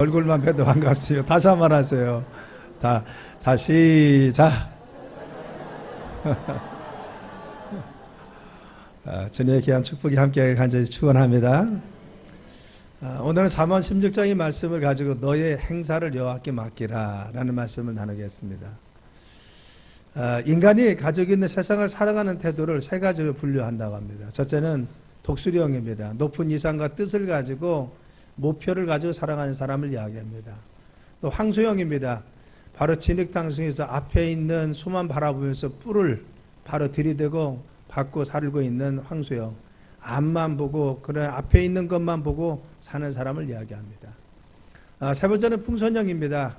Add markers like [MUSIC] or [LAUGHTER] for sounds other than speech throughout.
얼굴만 봬도 반갑습니다. 다시 한 번 하세요. 다, 자, 시작. [LAUGHS] 아, 주님의 귀한 축복이 함께 간절히 축원합니다. 아, 오늘은 잠언 16장의 말씀을 가지고 너의 행사를 여호와께 맡기라 라는 말씀을 나누겠습니다. 아, 인간이 가지고 있는 세상을 살아가는 태도를 세 가지로 분류한다고 합니다. 첫째는 독수리형입니다. 높은 이상과 뜻을 가지고 목표를 가지고 살아가는 사람을 이야기합니다. 또 황소형입니다. 바로 진흙탕성에서 앞에 있는 소만 바라보면서 뿔을 바로 들이대고 받고 살고 있는 황소형. 앞만 보고 그런 앞에 있는 것만 보고 사는 사람을 이야기합니다. 아, 세 번째는 풍선형입니다.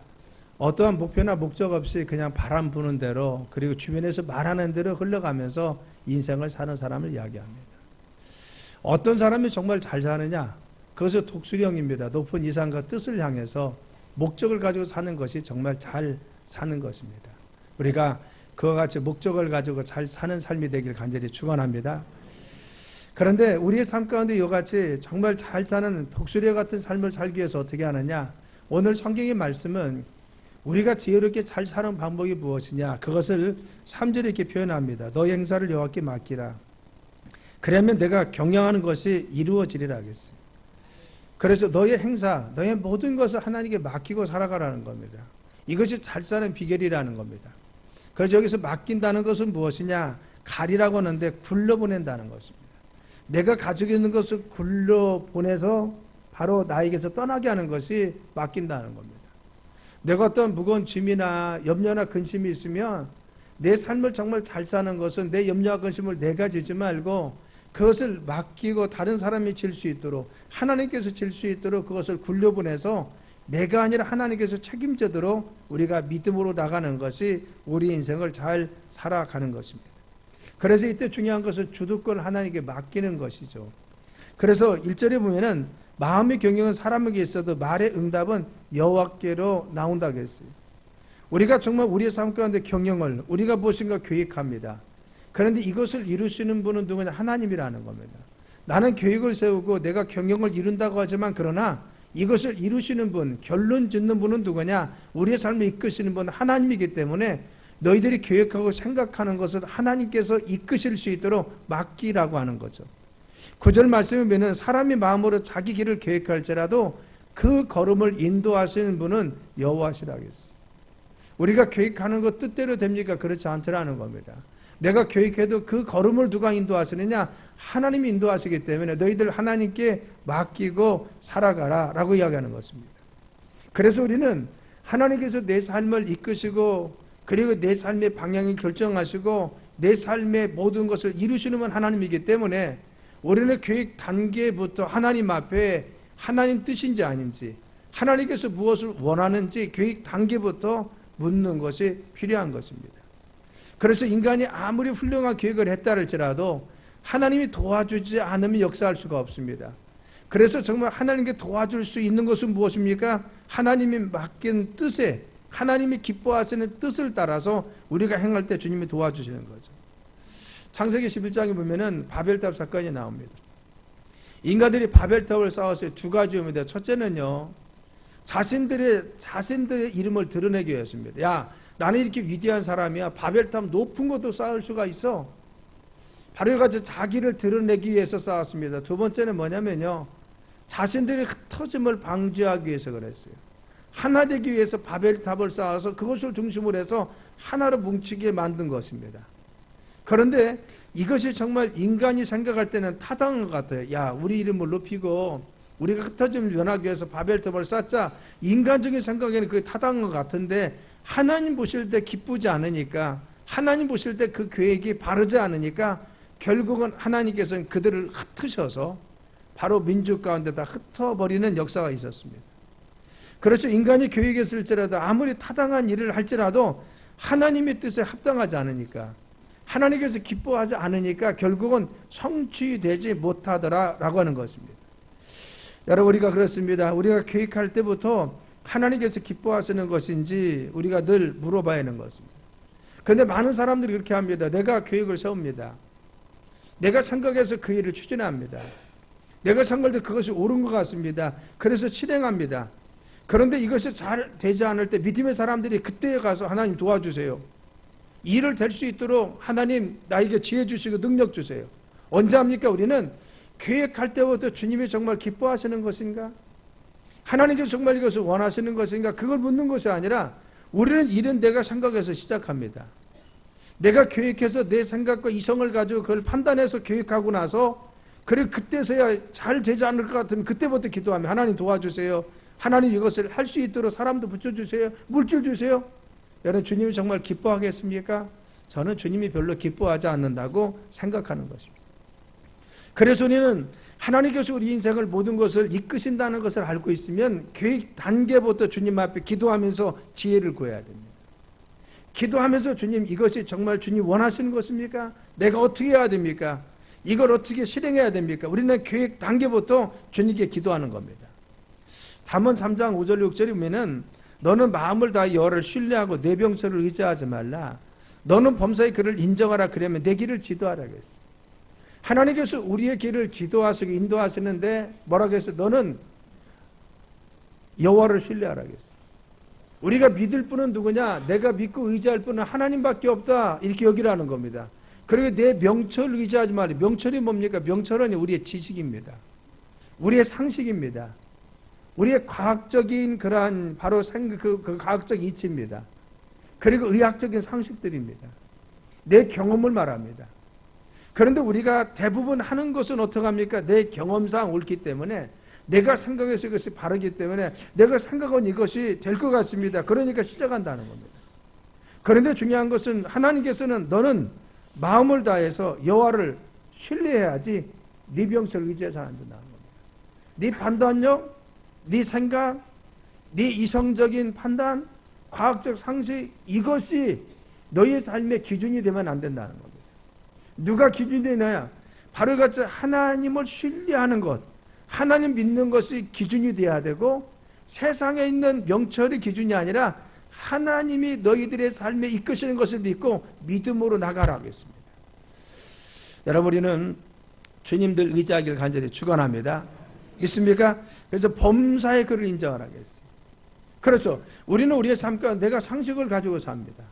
어떠한 목표나 목적 없이 그냥 바람 부는 대로 그리고 주변에서 말하는 대로 흘러가면서 인생을 사는 사람을 이야기합니다. 어떤 사람이 정말 잘 사느냐? 그것은 독수리형입니다. 높은 이상과 뜻을 향해서 목적을 가지고 사는 것이 정말 잘 사는 것입니다. 우리가 그와 같이 목적을 가지고 잘 사는 삶이 되길 간절히 축원합니다. 그런데 우리의 삶 가운데 이와 같이 정말 잘 사는 독수리 같은 삶을 살기 위해서 어떻게 하느냐? 오늘 성경의 말씀은 우리가 지혜롭게 잘 사는 방법이 무엇이냐? 그것을 3절에 이렇게 표현합니다. 너의 행사를 여호와께 맡기라. 그러면 내가 경영하는 것이 이루어지리라 하겠어요. 그래서 너의 행사, 너의 모든 것을 하나님께 맡기고 살아가라는 겁니다. 이것이 잘 사는 비결이라는 겁니다. 그래서 여기서 맡긴다는 것은 무엇이냐? 가리라고 하는데 굴러보낸다는 것입니다. 내가 가지고 있는 것을 굴러보내서 바로 나에게서 떠나게 하는 것이 맡긴다는 겁니다. 내가 어떤 무거운 짐이나 염려나 근심이 있으면 내 삶을 정말 잘 사는 것은 내 염려와 근심을 내가 지지 말고 그것을 맡기고 다른 사람이 질 수 있도록 하나님께서 질 수 있도록 그것을 굴려보내서 내가 아니라 하나님께서 책임지도록 우리가 믿음으로 나가는 것이 우리 인생을 잘 살아가는 것입니다. 그래서 이때 중요한 것은 주도권 하나님께 맡기는 것이죠. 그래서 1절에 보면은 마음의 경영은 사람에게 있어도 말의 응답은 여호와께로 나온다고 했어요. 우리가 정말 우리의 삶 가운데 경영을 우리가 무엇인가 계획합니다. 그런데 이것을 이루시는 분은 누구냐? 하나님이라는 겁니다. 나는 계획을 세우고 내가 경영을 이룬다고 하지만 그러나 이것을 이루시는 분, 결론 짓는 분은 누구냐? 우리의 삶을 이끄시는 분은 하나님이기 때문에 너희들이 계획하고 생각하는 것을 하나님께서 이끄실 수 있도록 맡기라고 하는 거죠. 구절 말씀에 보면 사람이 마음으로 자기 길을 계획할지라도 그 걸음을 인도하시는 분은 여호와시라겠어요. 우리가 계획하는 것 뜻대로 됩니까? 그렇지 않더라는 겁니다. 내가 계획해도 그 걸음을 누가 인도하시느냐? 하나님이 인도하시기 때문에 너희들 하나님께 맡기고 살아가라 라고 이야기하는 것입니다. 그래서 우리는 하나님께서 내 삶을 이끄시고 그리고 내 삶의 방향을 결정하시고 내 삶의 모든 것을 이루시는 분 하나님이기 때문에 우리는 계획 단계부터 하나님 앞에 하나님 뜻인지 아닌지 하나님께서 무엇을 원하는지 계획 단계부터 묻는 것이 필요한 것입니다. 그래서 인간이 아무리 훌륭한 계획을 했다 할지라도 하나님이 도와주지 않으면 역사할 수가 없습니다. 그래서 정말 하나님께 도와줄 수 있는 것은 무엇입니까? 하나님이 맡긴 뜻에 하나님이 기뻐하시는 뜻을 따라서 우리가 행할 때 주님이 도와주시는 거죠. 창세기 11장에 보면은 바벨탑 사건이 나옵니다. 인간들이 바벨탑을 쌓았어요. 두 가지입니다. 첫째는요. 자신들의 자신들의 이름을 드러내기 위해서입니다. 야, 나는 이렇게 위대한 사람이야. 바벨탑 높은 것도 쌓을 수가 있어. 바로 가지고 자기를 드러내기 위해서 쌓았습니다. 두 번째는 뭐냐면요. 자신들의 흩어짐을 방지하기 위해서 그랬어요. 하나 되기 위해서 바벨탑을 쌓아서 그것을 중심으로 해서 하나로 뭉치게 만든 것입니다. 그런데 이것이 정말 인간이 생각할 때는 타당한 것 같아요. 야, 우리 이름을 높이고 우리가 흩어짐을 면하기 위해서 바벨탑을 쌓자. 인간적인 생각에는 그게 타당한 것 같은데 하나님 보실 때 기쁘지 않으니까 하나님 보실 때 그 계획이 바르지 않으니까 결국은 하나님께서는 그들을 흩으셔서 바로 민족 가운데 다 흩어버리는 역사가 있었습니다. 그렇죠. 인간이 계획했을지라도 아무리 타당한 일을 할지라도 하나님의 뜻에 합당하지 않으니까 하나님께서 기뻐하지 않으니까 결국은 성취되지 못하더라라고 하는 것입니다. 여러분 우리가 그렇습니다. 우리가 계획할 때부터 하나님께서 기뻐하시는 것인지 우리가 늘 물어봐야 하는 것입니다. 그런데 많은 사람들이 그렇게 합니다. 내가 계획을 세웁니다. 내가 생각해서 그 일을 추진합니다. 내가 생각할 때 그것이 옳은 것 같습니다. 그래서 실행합니다. 그런데 이것이 잘 되지 않을 때 믿음의 사람들이 그때에 가서 하나님 도와주세요. 일을 될 수 있도록 하나님 나에게 지혜 주시고 능력 주세요. 언제 합니까? 우리는 계획할 때부터 주님이 정말 기뻐하시는 것인가? 하나님께서 정말 이것을 원하시는 것인가? 그걸 묻는 것이 아니라 우리는 일은 내가 생각해서 시작합니다. 내가 계획해서 내 생각과 이성을 가지고 그걸 판단해서 계획하고 나서 그래 그때서야 잘 되지 않을 것 같으면 그때부터 기도하면 하나님 도와주세요. 하나님 이것을 할 수 있도록 사람도 붙여주세요. 물질 주세요. 여러분 주님이 정말 기뻐하겠습니까? 저는 주님이 별로 기뻐하지 않는다고 생각하는 것입니다. 그래서 우리는 하나님께서 우리 인생을 모든 것을 이끄신다는 것을 알고 있으면 계획 단계부터 주님 앞에 기도하면서 지혜를 구해야 됩니다. 기도하면서 주님 이것이 정말 주님 원하시는 것입니까? 내가 어떻게 해야 됩니까? 이걸 어떻게 실행해야 됩니까? 우리는 계획 단계부터 주님께 기도하는 겁니다. 잠언 3장 5절 6절에 보면은 너는 마음을 다해 여를 신뢰하고 내 병철을 의지하지 말라. 너는 범사의 그를 인정하라 그러면 내 길을 지도하라겠어. 하나님께서 우리의 길을 지도하시고 인도하시는데 뭐라고 했어? 너는 여호와를 신뢰하라겠어. 우리가 믿을 분은 누구냐? 내가 믿고 의지할 분은 하나님밖에 없다. 이렇게 여기라는 겁니다. 그리고 내 명철을 의지하지 말라. 명철이 뭡니까? 명철은 우리의 지식입니다. 우리의 상식입니다. 우리의 과학적인 그러한 바로 생, 그, 그 과학적 이치입니다. 그리고 의학적인 상식들입니다. 내 경험을 말합니다. 그런데 우리가 대부분 하는 것은 어떻게 합니까? 내 경험상 옳기 때문에 내가 생각해서 이것이 바르기 때문에 내가 생각한 이것이 될 것 같습니다. 그러니까 시작한다는 겁니다. 그런데 중요한 것은 하나님께서는 너는 마음을 다해서 여호와를 신뢰해야지 네 병철 의지해서 안 된다는 겁니다. 네 판단력, 네 생각, 네 이성적인 판단, 과학적 상식 이것이 너의 삶의 기준이 되면 안 된다는 겁니다. 누가 기준이 되냐? 바로 같이 하나님을 신뢰하는 것, 하나님 믿는 것이 기준이 돼야 되고 세상에 있는 명철이 기준이 아니라 하나님이 너희들의 삶에 이끄시는 것을 믿고 믿음으로 나가라 하겠습니다. 여러분 우리는 주님들 의지하기를 간절히 축원합니다. 믿습니까? 그래서 범사의 그를 인정하라겠어요. 그렇죠. 우리는 우리의 삶 가운데 내가 상식을 가지고 삽니다.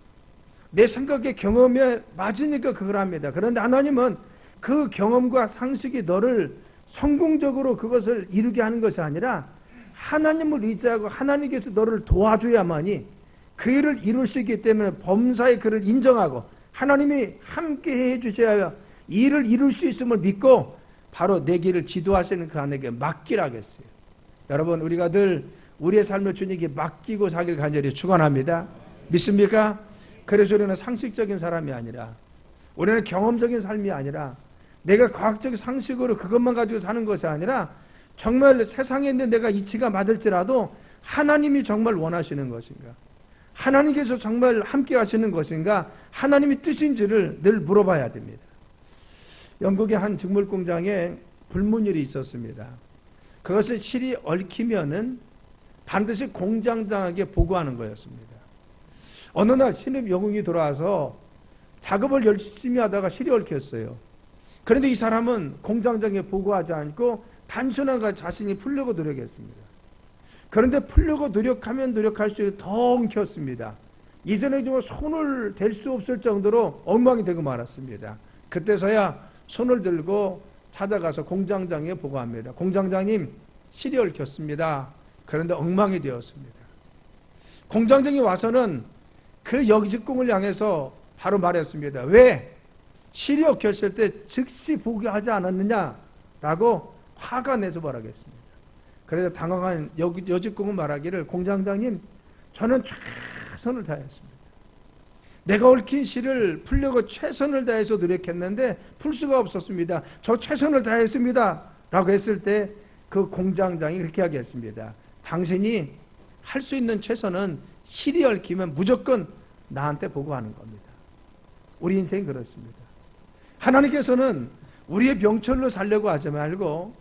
내 생각의 경험에 맞으니까 그걸 합니다. 그런데 하나님은 그 경험과 상식이 너를 성공적으로 그것을 이루게 하는 것이 아니라 하나님을 의지하고 하나님께서 너를 도와줘야만이 그 일을 이룰 수 있기 때문에 범사의 그를 인정하고 하나님이 함께 해 주셔야 이 일을 이룰 수 있음을 믿고 바로 내 길을 지도하시는 그 안에게 맡기라겠어요. 여러분 우리가 늘 우리의 삶을 주님께 맡기고 사길 간절히 축원합니다. 믿습니까? 그래서 우리는 상식적인 사람이 아니라 우리는 경험적인 삶이 아니라 내가 과학적 상식으로 그것만 가지고 사는 것이 아니라 정말 세상에 있는 내가 이치가 맞을지라도 하나님이 정말 원하시는 것인가? 하나님께서 정말 함께 하시는 것인가? 하나님의 뜻인지를 늘 물어봐야 됩니다. 영국의 한 직물 공장에 불문율이 있었습니다. 그것을 실이 얽히면은 반드시 공장장에게 보고하는 거였습니다. 어느 날 신입 영웅이 돌아와서 작업을 열심히 하다가 실이 얽혔어요. 그런데 이 사람은 공장장에 보고하지 않고 단순한 자신이 풀려고 노력했습니다. 그런데 풀려고 노력하면 노력할수록 더 엉켰습니다. 이전에 정말 손을 댈 수 없을 정도로 엉망이 되고 말았습니다. 그때서야 손을 들고 찾아가서 공장장에 보고합니다. 공장장님, 실이 얽혔습니다. 그런데 엉망이 되었습니다. 공장장이 와서는 그 여직공을 향해서 바로 말했습니다. 왜? 실이 얽혔을 때 즉시 보고하지 않았느냐라고 화가 내서 말하겠습니다. 그래서 당황한 여, 여직공은 말하기를 공장장님 저는 최선을 다했습니다. 내가 얽힌 실을 풀려고 최선을 다해서 노력했는데 풀 수가 없었습니다. 저 최선을 다했습니다. 라고 했을 때 그 공장장이 그렇게 하겠습니다. 당신이 할 수 있는 최선은 실이 얽히면 무조건 나한테 보고하는 겁니다. 우리 인생이 그렇습니다. 하나님께서는 우리의 명철로 살려고 하지 말고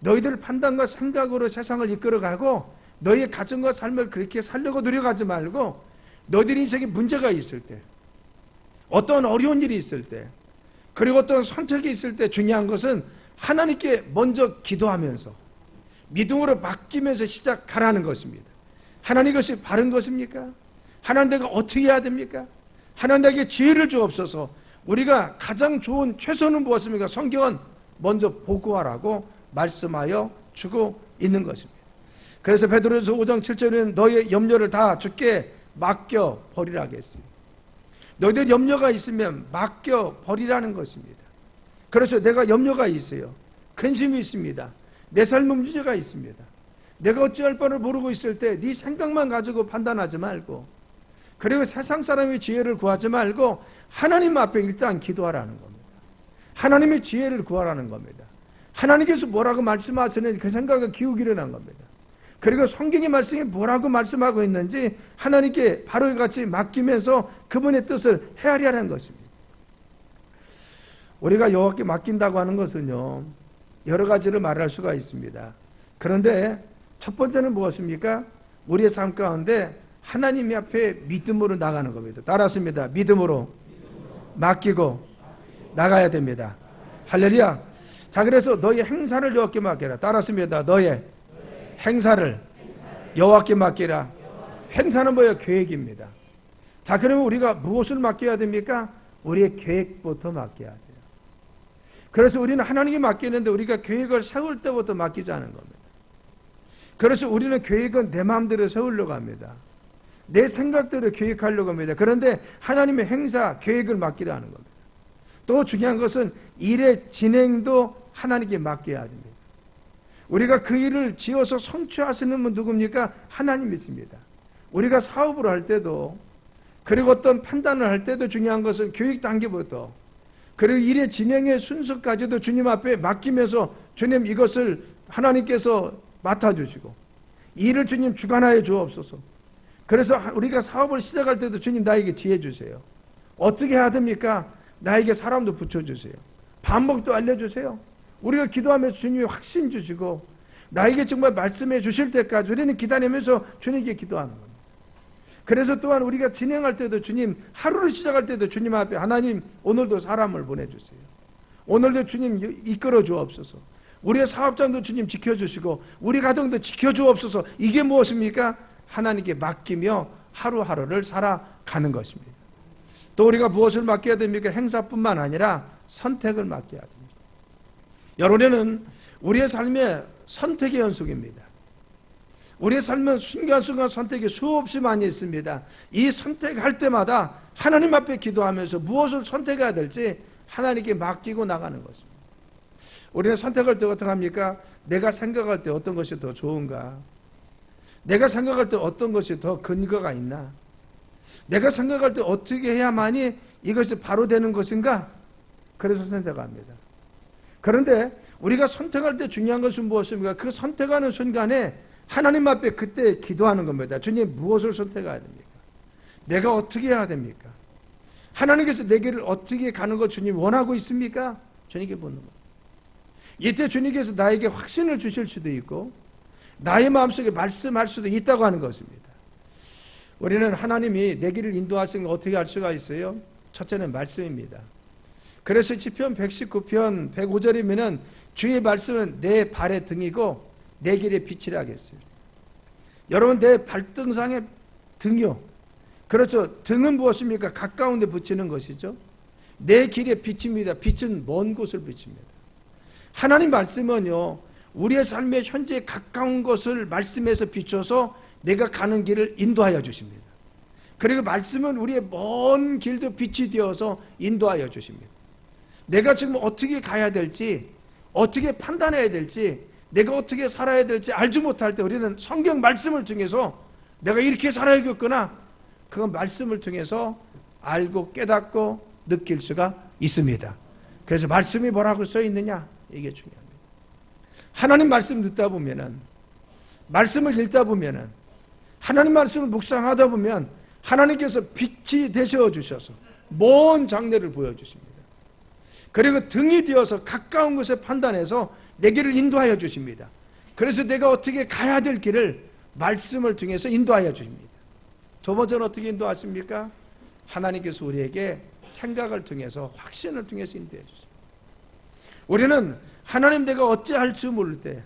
너희들 판단과 생각으로 세상을 이끌어가고 너희의 가정과 삶을 그렇게 살려고 노력하지 말고 너희들 인생에 문제가 있을 때 어떤 어려운 일이 있을 때 그리고 어떤 선택이 있을 때 중요한 것은 하나님께 먼저 기도하면서 믿음으로 맡기면서 시작하라는 것입니다. 하나님 것이 바른 것입니까? 하나님 내가 어떻게 해야 됩니까? 하나님 내게 지혜를 주옵소서. 우리가 가장 좋은 최선은 무엇입니까? 성경은 먼저 보고하라고 말씀하여 주고 있는 것입니다. 그래서 베드로서 5장 7절에는 너의 염려를 다 주께 맡겨 버리라 했어요. 너희들 염려가 있으면 맡겨 버리라는 것입니다. 그래서 내가 염려가 있어요. 근심이 있습니다. 내 삶의 문제가 있습니다. 내가 어찌할 바를 모르고 있을 때 네 생각만 가지고 판단하지 말고 그리고 세상 사람의 지혜를 구하지 말고 하나님 앞에 일단 기도하라는 겁니다. 하나님의 지혜를 구하라는 겁니다. 하나님께서 뭐라고 말씀하시는지 그 생각을 기우기려는 겁니다. 그리고 성경의 말씀이 뭐라고 말씀하고 있는지 하나님께 바로 같이 맡기면서 그분의 뜻을 헤아리라는 것입니다. 우리가 여호와께 맡긴다고 하는 것은요 여러 가지를 말할 수가 있습니다. 그런데 첫 번째는 무엇입니까? 우리의 삶 가운데 하나님 앞에 믿음으로 나가는 겁니다. 따랐습니다. 믿음으로 맡기고 나가야 됩니다. 할렐루야. 자 그래서 너의 행사를 여호와께 맡겨라. 따랐습니다. 너의 행사를 여호와께 맡기라. 행사는 뭐예요? 계획입니다. 자 그러면 우리가 무엇을 맡겨야 됩니까? 우리의 계획부터 맡겨야 돼요. 그래서 우리는 하나님께 맡기는데 우리가 계획을 세울 때부터 맡기자는 겁니다. 그래서 우리는 계획은 내 마음대로 세우려고 합니다. 내 생각대로 계획하려고 합니다. 그런데 하나님의 행사, 계획을 맡기라는 겁니다. 또 중요한 것은 일의 진행도 하나님께 맡겨야 됩니다. 우리가 그 일을 지어서 성취하시는 분 누굽니까? 하나님 있습니다. 우리가 사업을 할 때도 그리고 어떤 판단을 할 때도 중요한 것은 교육 단계부터 그리고 일의 진행의 순서까지도 주님 앞에 맡기면서 주님 이것을 하나님께서 맡아주시고 일을 주님 주관하여 주옵소서. 그래서 우리가 사업을 시작할 때도 주님 나에게 지혜 주세요. 어떻게 됩니까? 나에게 사람도 붙여주세요. 반복도 알려주세요. 우리가 기도하면서 주님이 확신 주시고 나에게 정말 말씀해 주실 때까지 우리는 기다리면서 주님께 기도하는 겁니다. 그래서 또한 우리가 진행할 때도 주님 하루를 시작할 때도 주님 앞에 하나님 오늘도 사람을 보내주세요. 오늘도 주님 이끌어 주옵소서. 우리의 사업장도 주님 지켜주시고 우리 가정도 지켜주옵소서. 이게 무엇입니까? 하나님께 맡기며 하루하루를 살아가는 것입니다. 또 우리가 무엇을 맡겨야 됩니까? 행사뿐만 아니라 선택을 맡겨야 됩니다. 여러분은 우리의 삶의 선택의 연속입니다. 우리의 삶은 순간순간 선택이 수없이 많이 있습니다. 이 선택할 때마다 하나님 앞에 기도하면서 무엇을 선택해야 될지 하나님께 맡기고 나가는 것입니다. 우리는 선택할 때 어떻게 합니까? 내가 생각할 때 어떤 것이 더 좋은가? 내가 생각할 때 어떤 것이 더 근거가 있나? 내가 생각할 때 어떻게 해야만이 이것이 바로 되는 것인가? 그래서 선택합니다. 그런데 우리가 선택할 때 중요한 것은 무엇입니까? 그 선택하는 순간에 하나님 앞에 그때 기도하는 겁니다. 주님 무엇을 선택해야 됩니까? 내가 어떻게 해야 됩니까? 하나님께서 내 길을 어떻게 가는 것 주님 원하고 있습니까? 주님께 묻는 것. 이때 주님께서 나에게 확신을 주실 수도 있고 나의 마음속에 말씀할 수도 있다고 하는 것입니다. 우리는 하나님이 내 길을 인도하시는 걸 어떻게 할 수가 있어요? 첫째는 말씀입니다. 그래서 시편 119편 105절이면은 주의 말씀은 내 발의 등이고 내 길의 빛이라 하겠어요. 여러분 내 발등상의 등이요. 그렇죠. 등은 무엇입니까? 가까운 데 붙이는 것이죠. 내 길의 빛입니다. 빛은 먼 곳을 비칩니다. 하나님 말씀은요. 우리의 삶의 현재 가까운 것을 말씀에서 비춰서 내가 가는 길을 인도하여 주십니다. 그리고 말씀은 우리의 먼 길도 빛이 되어서 인도하여 주십니다. 내가 지금 어떻게 가야 될지, 어떻게 판단해야 될지, 내가 어떻게 살아야 될지 알지 못할 때 우리는 성경 말씀을 통해서 내가 이렇게 살아야겠구나. 그건 말씀을 통해서 알고 깨닫고 느낄 수가 있습니다. 그래서 말씀이 뭐라고 써 있느냐? 이게 중요합니다. 하나님 말씀 듣다 보면은, 말씀을 읽다 보면은, 하나님 말씀을 묵상하다 보면, 하나님께서 빛이 되셔 주셔서, 먼 장래를 보여 주십니다. 그리고 등이 되어서 가까운 것에 판단해서 내 길을 인도하여 주십니다. 그래서 내가 어떻게 가야 될 길을 말씀을 통해서 인도하여 주십니다. 두 번째는 어떻게 인도하십니까? 하나님께서 우리에게 생각을 통해서 확신을 통해서 인도해 주십니다. 우리는 하나님 내가 어찌할 줄 모를 때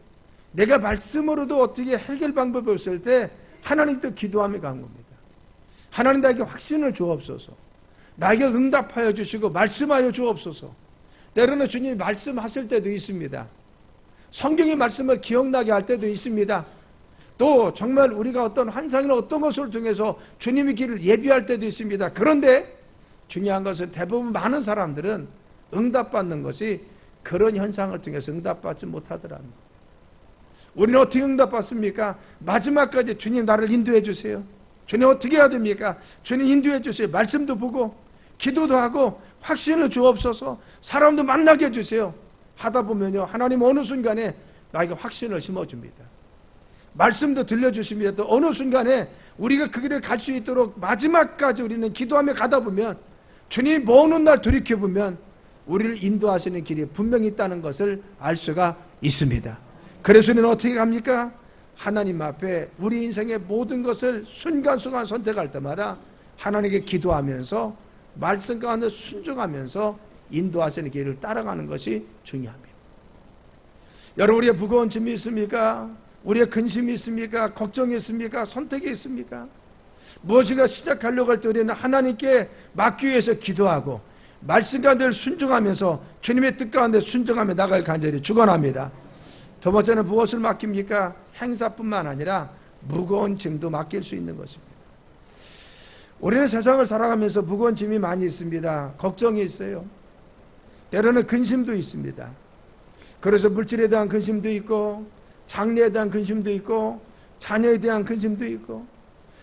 내가 말씀으로도 어떻게 해결 방법이 없을 때 하나님도 기도하며 간 겁니다. 하나님 나에게 확신을 주옵소서. 나에게 응답하여 주시고 말씀하여 주옵소서. 때로는 주님이 말씀하실 때도 있습니다. 성경의 말씀을 기억나게 할 때도 있습니다. 또 정말 우리가 어떤 환상이나 어떤 것을 통해서 주님의 길을 예비할 때도 있습니다. 그런데 중요한 것은 대부분 많은 사람들은 응답받는 것이 그런 현상을 통해서 응답받지 못하더랍니다. 우리는 어떻게 응답받습니까? 마지막까지 주님 나를 인도해 주세요. 주님 어떻게 해야 됩니까? 주님 인도해 주세요. 말씀도 보고 기도도 하고 확신을 주옵소서 사람도 만나게 해주세요. 하다 보면요 하나님 어느 순간에 나에게 확신을 심어줍니다. 말씀도 들려주십니다. 또 어느 순간에 우리가 그 길을 갈 수 있도록 마지막까지 우리는 기도하며 가다 보면 주님 모는 날 돌이켜보면 우리를 인도하시는 길이 분명히 있다는 것을 알 수가 있습니다. 그래서 우리는 어떻게 갑니까? 하나님 앞에 우리 인생의 모든 것을 순간순간 선택할 때마다 하나님께 기도하면서 말씀 가운데 순종하면서 인도하시는 길을 따라가는 것이 중요합니다. 여러분 우리의 무거운 짐이 있습니까? 우리의 근심이 있습니까? 걱정이 있습니까? 선택이 있습니까? 무엇인가 시작하려고 할 때 우리는 하나님께 맡기 위해서 기도하고 말씀 가운데 순종하면서 주님의 뜻 가운데 순종하며 나갈 간절히 축원합니다. 두 번째는 무엇을 맡깁니까? 행사뿐만 아니라 무거운 짐도 맡길 수 있는 것입니다. 우리는 세상을 살아가면서 무거운 짐이 많이 있습니다. 걱정이 있어요. 때로는 근심도 있습니다. 그래서 물질에 대한 근심도 있고, 장래에 대한 근심도 있고, 자녀에 대한 근심도 있고,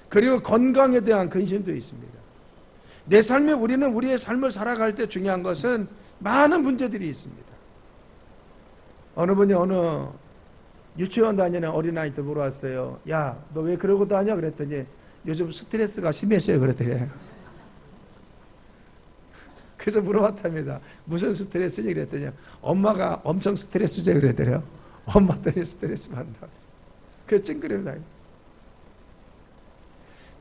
그리고 건강에 대한 근심도 있습니다. 내 삶에 우리는 우리의 삶을 살아갈 때 중요한 것은 많은 문제들이 있습니다. 어느 분이 어느 유치원 다니는 어린아이한테 물어봤어요. 야, 너 왜 그러고 다녀? 그랬더니 요즘 스트레스가 심했어요. 그랬더니. [LAUGHS] 그래서 물어봤답니다. 무슨 스트레스니? 그랬더니 엄마가 엄청 스트레스죠. 그랬더래요. 엄마 때문에 스트레스 받는다. 그래서 찡그려요.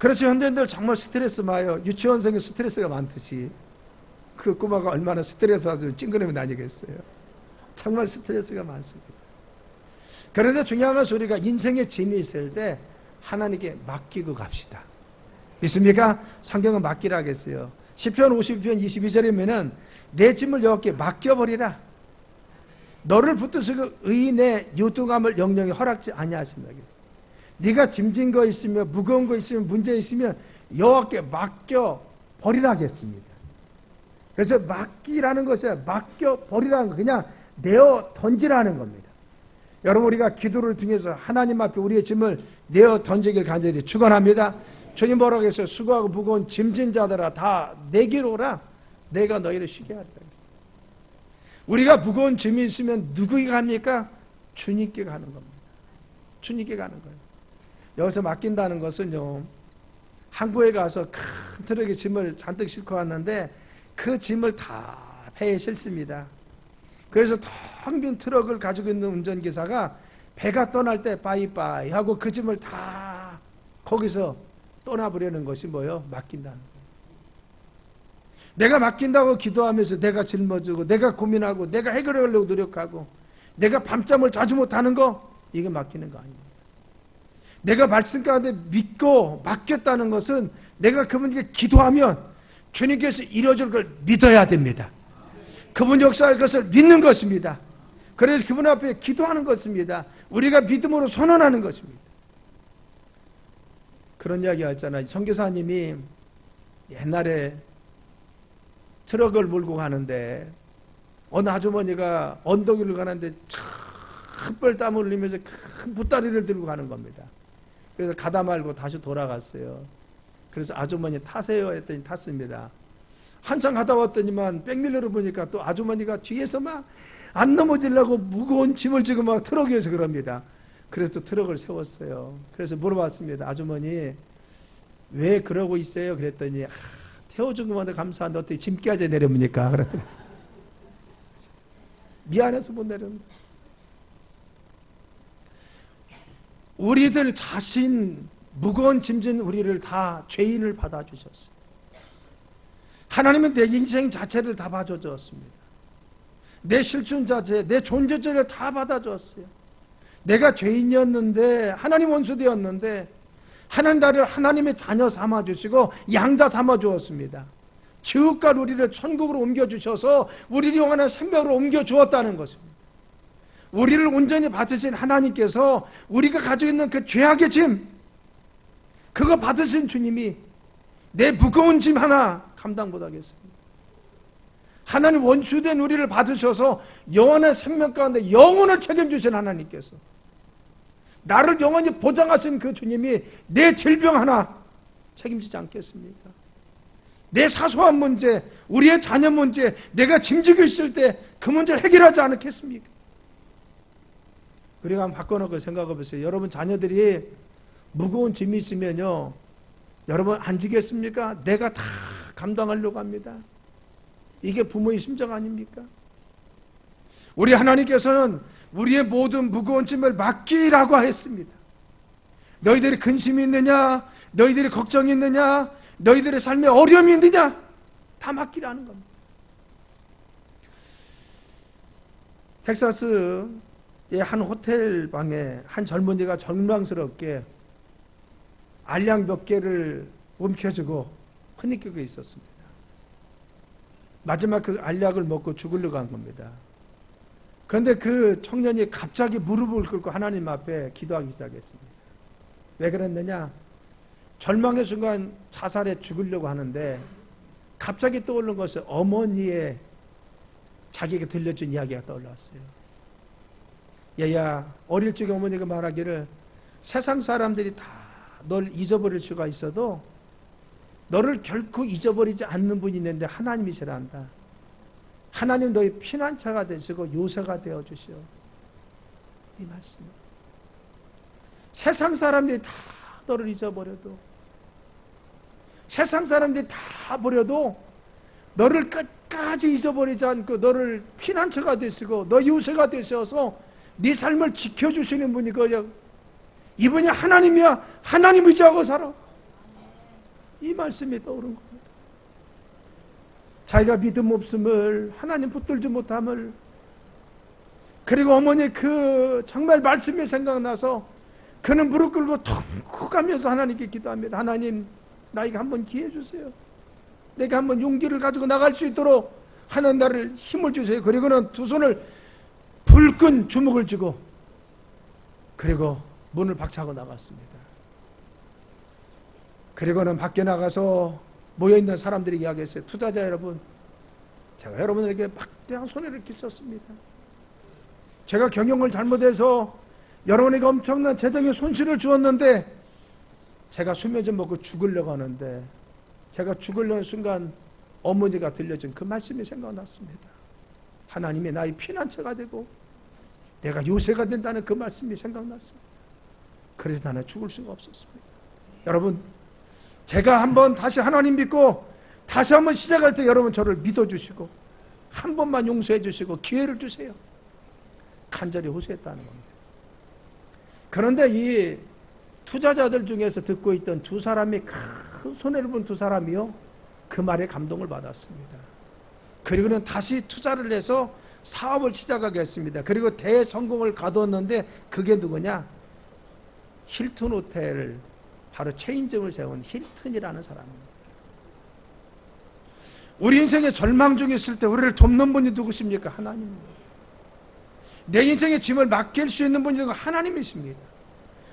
그렇죠. 현대인들 정말 스트레스 많아요. 유치원생이 스트레스가 많듯이 그 꼬마가 얼마나 스트레스 받으면 찡그리면 다니겠어요. 정말 스트레스가 많습니다. 그런데 중요한 것은 우리가 인생의 짐이 있을 때 하나님께 맡기고 갑시다. 믿습니까? 성경은 맡기라 하겠어요. 10편 52편 22절이면은 내 짐을 여호와께 맡겨버리라. 너를 붙드시고 의인의 유등함을 영영히 허락지 아니하신다. 네가 짐진 거 있으면 무거운 거 있으면 문제 있으면 여호와께 맡겨 버리라겠습니다. 그래서 맡기라는 것이 맡겨 버리라는 거 그냥 내어 던지라는 겁니다. 여러분 우리가 기도를 통해서 하나님 앞에 우리의 짐을 내어 던지길 간절히 축원합니다. 주님 뭐라고 했어요? 수고하고 무거운 짐진 자들아 다 내게로 오라. 내가 너희를 쉬게 하리라. 우리가 무거운 짐이 있으면 누구에게 갑니까? 주님께 가는 겁니다. 주님께 가는 거예요. 여기서 맡긴다는 것은요. 항구에 가서 큰 트럭에 짐을 잔뜩 싣고 왔는데 그 짐을 다 배에 실습니다. 그래서 텅 빈 트럭을 가지고 있는 운전기사가 배가 떠날 때 빠이빠이 하고 그 짐을 다 거기서 떠나버리는 것이 뭐요? 맡긴다는 거예요. 내가 맡긴다고 기도하면서 내가 짊어지고 내가 고민하고 내가 해결하려고 노력하고 내가 밤잠을 자주 못하는 거 이게 맡기는 거 아닙니다. 내가 말씀 가운데 믿고 맡겼다는 것은 내가 그분에게 기도하면 주님께서 이루어질 걸 믿어야 됩니다. 그분 역사할 것을 믿는 것입니다. 그래서 그분 앞에 기도하는 것입니다. 우리가 믿음으로 선언하는 것입니다. 그런 이야기 했잖아요. 선교사님이 옛날에 트럭을 몰고 가는데 어느 아주머니가 언덕 위를 가는데 큰 뻘 땀을 흘리면서 큰 보따리를 들고 가는 겁니다. 그래서 가다 말고 다시 돌아갔어요. 그래서 아주머니 타세요 했더니 탔습니다. 한참 가다 왔더니만 백밀러를 보니까 또 아주머니가 뒤에서 막 안 넘어지려고 무거운 짐을 지고 막 트럭 위에서 그럽니다. 그래서 또 트럭을 세웠어요. 그래서 물어봤습니다. 아주머니 왜 그러고 있어요? 그랬더니 아, 태워준 것만도 감사한데 어떻게 짐까지 내려옵니까? 그랬더니 미안해서 못 내려옵니다. 우리들 자신 무거운 짐진 우리를 다 죄인을 받아주셨어요. 하나님은 내 인생 자체를 다 봐주었습니다. 내 실존 자체, 내 존재자를 다 받아주었어요. 내가 죄인이었는데 하나님 원수 되었는데 하나님 나를 하나님의 자녀 삼아 주시고 양자 삼아 주었습니다. 지옥과 우리를 천국으로 옮겨 주셔서 우리를 영원한 생명으로 옮겨 주었다는 것입니다. 우리를 온전히 받으신 하나님께서 우리가 가지고 있는 그 죄악의 짐 그거 받으신 주님이 내 무거운 짐 하나 감당 못하겠습니다. 하나님 원수된 우리를 받으셔서 영원한 생명 가운데 영혼을 책임주신 하나님께서 나를 영원히 보장하신 그 주님이 내 질병 하나 책임지지 않겠습니까? 내 사소한 문제, 우리의 자녀 문제, 내가 짐지고 있을 때 그 문제를 해결하지 않겠습니까? 우리가 한번 바꿔놓고 생각해 보세요. 여러분 자녀들이 무거운 짐이 있으면요. 여러분 안 지겠습니까? 내가 다 감당하려고 합니다. 이게 부모의 심정 아닙니까? 우리 하나님께서는 우리의 모든 무거운 짐을 맡기라고 했습니다. 너희들이 근심이 있느냐? 너희들이 걱정이 있느냐? 너희들의 삶에 어려움이 있느냐? 다 맡기라는 겁니다. 텍사스의 한 호텔 방에 한 젊은이가 절망스럽게 알약 몇 개를 움켜쥐고 흐느끼고 있었습니다. 마지막 그 알약을 먹고 죽으려고 한 겁니다. 그런데 그 청년이 갑자기 무릎을 꿇고 하나님 앞에 기도하기 시작했습니다. 왜 그랬느냐? 절망의 순간 자살에 죽으려고 하는데 갑자기 떠오른 것은 어머니의 자기에게 들려준 이야기가 떠올랐어요. 얘야, 어릴 적에 어머니가 말하기를 세상 사람들이 다 널 잊어버릴 수가 있어도 너를 결코 잊어버리지 않는 분이 있는데 하나님이시란다. 하나님 너의 피난처가 되시고 요새가 되어 주시오. 이 말씀. 세상 사람들이 다 너를 잊어버려도 세상 사람들이 다 버려도 너를 끝까지 잊어버리지 않고 너를 피난처가 되시고 너 요새가 되셔서 네 삶을 지켜주시는 분이 거야. 이분이 하나님이야. 하나님 의지하고 살아. 이 말씀이 떠오른 겁니다. 자기가 믿음 없음을 하나님 붙들지 못함을 그리고 어머니 그 정말 말씀이 생각나서 그는 무릎 꿇고 턱 가면서 하나님께 기도합니다. 하나님 나에게 한번 기회 주세요. 내가 한번 용기를 가지고 나갈 수 있도록 하는 나를 힘을 주세요. 그리고는 두 손을 불끈 주먹을 쥐고 그리고 문을 박차고 나갔습니다. 그리고는 밖에 나가서 모여있는 사람들이 이야기했어요. 투자자 여러분, 제가 여러분에게 막대한 손해를 끼쳤습니다. 제가 경영을 잘못해서 여러분에게 엄청난 재정의 손실을 주었는데 제가 수면 좀 먹고 죽으려고 하는데 제가 죽으려는 순간 어머니가 들려준 그 말씀이 생각났습니다. 하나님이 나의 피난처가 되고 내가 요새가 된다는 그 말씀이 생각났습니다. 그래서 나는 죽을 수가 없었습니다. 여러분, 제가 한번 다시 하나님 믿고 다시 한번 시작할 때 여러분 저를 믿어주시고 한 번만 용서해 주시고 기회를 주세요. 간절히 호소했다는 겁니다. 그런데 이 투자자들 중에서 듣고 있던 두 사람이 큰 손해를 본 두 사람이요. 그 말에 감동을 받았습니다. 그리고는 다시 투자를 해서 사업을 시작하게 했습니다. 그리고 대성공을 가두었는데 그게 누구냐? 힐튼 호텔 바로 체인점을 세운 힐튼이라는 사람입니다. 우리 인생에 절망 중에 있을 때 우리를 돕는 분이 누구십니까? 하나님입니다. 내 인생의 짐을 맡길 수 있는 분이 하나님이십니다.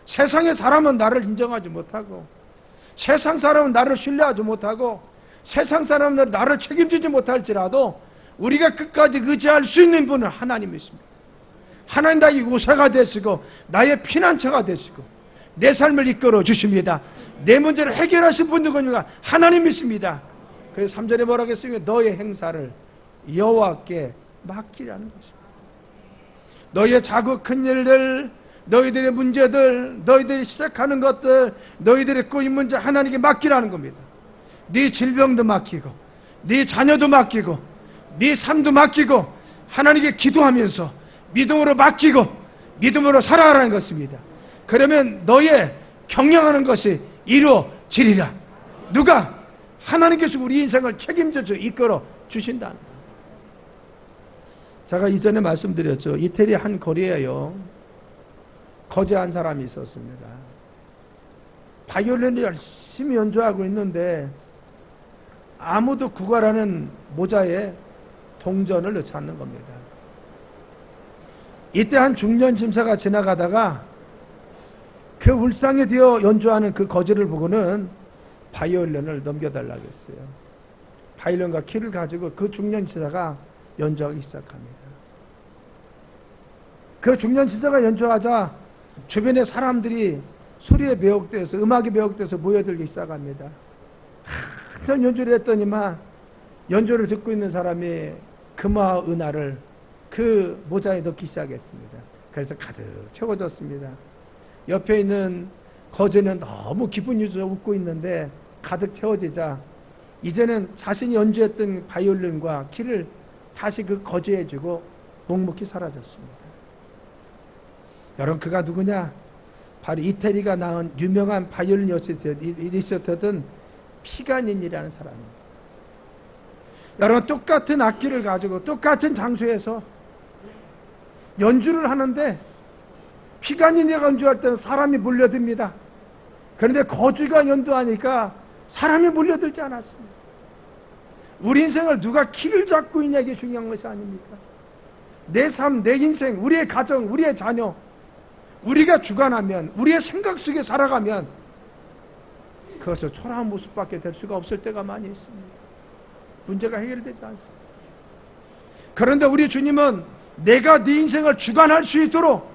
세상의 사람은 나를 인정하지 못하고 세상 사람은 나를 신뢰하지 못하고 세상 사람은 나를 책임지지 못할지라도 우리가 끝까지 의지할 수 있는 분은 하나님이십니다. 하나님 나의 우사가 되시고 나의 피난처가 되시고 내 삶을 이끌어 주십니다. 내 문제를 해결하신 분 누구냐? 하나님이십니다. 그래서 3절에 뭐라고 했습니까? 너의 행사를 여호와께 맡기라는 것입니다. 너의 큰 일들, 너희들의 문제들, 너희들이 시작하는 것들, 너희들의 꼬인 문제 하나님께 맡기라는 겁니다. 네 질병도 맡기고, 네 자녀도 맡기고, 네 삶도 맡기고, 하나님께 기도하면서 믿음으로 맡기고, 믿음으로 살아가라는 것입니다. 그러면 너의 경영하는 것이 이루어지리라. 누가? 하나님께서 우리 인생을 책임져 주 이끌어 주신다. 제가 이전에 말씀드렸죠. 이태리 한 거리에요. 거제한 사람이 있었습니다. 바이올린을 열심히 연주하고 있는데 아무도 국어라는 모자에 동전을 넣지 않는 겁니다. 이때 한 중년 심사가 지나가다가 그 울상에 되어 연주하는 그 거지를 보고는 바이올린을 넘겨달라고 했어요. 바이올린과 키를 가지고 그 중년 심사가 연주하기 시작합니다. 그 중년 심사가 연주하자 주변의 사람들이 소리에 매혹돼서 음악에 매혹돼서 모여들기 시작합니다. 한참 연주를 했더니만 연주를 듣고 있는 사람이 금화 은하를 그 모자에 넣기 시작했습니다. 그래서 가득 채워졌습니다. 옆에 있는 거제는 너무 기쁜 유저 웃고 있는데 가득 채워지자 이제는 자신이 연주했던 바이올린과 키를 다시 그 거제에 주고 묵묵히 사라졌습니다. 여러분 그가 누구냐? 바로 이태리가 낳은 유명한 바이올린 리서터던 피가닌이라는 사람입니다. 여러분 똑같은 악기를 가지고 똑같은 장소에서 연주를 하는데 피가닌이가 연주할 때는 사람이 몰려듭니다. 그런데 거주가 연주하니까 사람이 몰려들지 않았습니다. 우리 인생을 누가 키를 잡고 있냐 이게 중요한 것이 아닙니까? 내 삶, 내 인생, 우리의 가정, 우리의 자녀, 우리가 주관하면, 우리의 생각 속에 살아가면 그것을 초라한 모습밖에 될 수가 없을 때가 많이 있습니다. 문제가 해결되지 않습니다. 그런데 우리 주님은 내가 네 인생을 주관할 수 있도록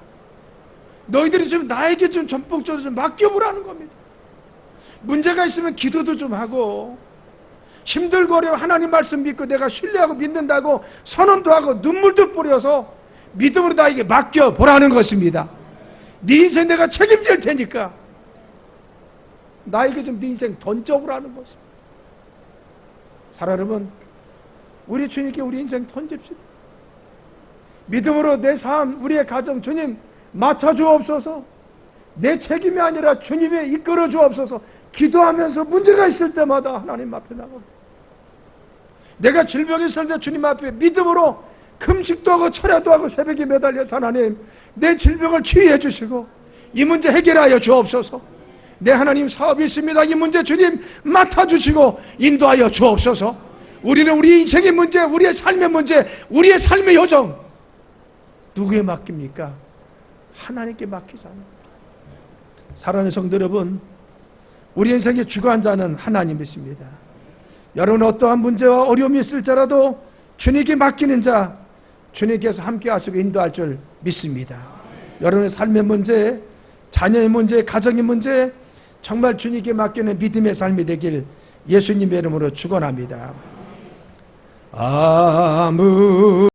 너희들이 좀 나에게 좀 전폭적으로 좀 맡겨보라는 겁니다. 문제가 있으면 기도도 좀 하고 힘들거려 하나님 말씀 믿고 내가 신뢰하고 믿는다고 선언도 하고 눈물도 뿌려서 믿음으로 나에게 맡겨보라는 것입니다. 네 인생 내가 책임질 테니까 나에게 좀 네 인생 던져보라는 것입니다. 여러분, 우리 주님께 우리 인생 던집시다. 믿음으로 내 삶, 우리의 가정, 주님 맡아주옵소서. 내 책임이 아니라 주님이 이끌어 주옵소서. 기도하면서 문제가 있을 때마다 하나님 앞에 나가. 내가 질병이 있을 때 주님 앞에 믿음으로 금식도 하고 철야도 하고 새벽에 매달려서 하나님 내 질병을 치유해 주시고 이 문제 해결하여 주옵소서. 내 하나님 사업이 있습니다. 이 문제 주님 맡아주시고 인도하여 주옵소서. 우리는 우리 인생의 문제, 우리의 삶의 문제, 우리의 삶의 여정 누구에 맡깁니까? 하나님께 맡기잖아요. 사랑하는 성도 여러분, 우리 인생의 주관자는 하나님이십니다. 여러분 어떠한 문제와 어려움이 있을지라도 주님께 맡기는 자, 주님께서 함께 하시고 인도할 줄 믿습니다. 여러분의 삶의 문제, 자녀의 문제, 가정의 문제, 정말 주님께 맡기는 믿음의 삶이 되길 예수님의 이름으로 축원합니다. 아무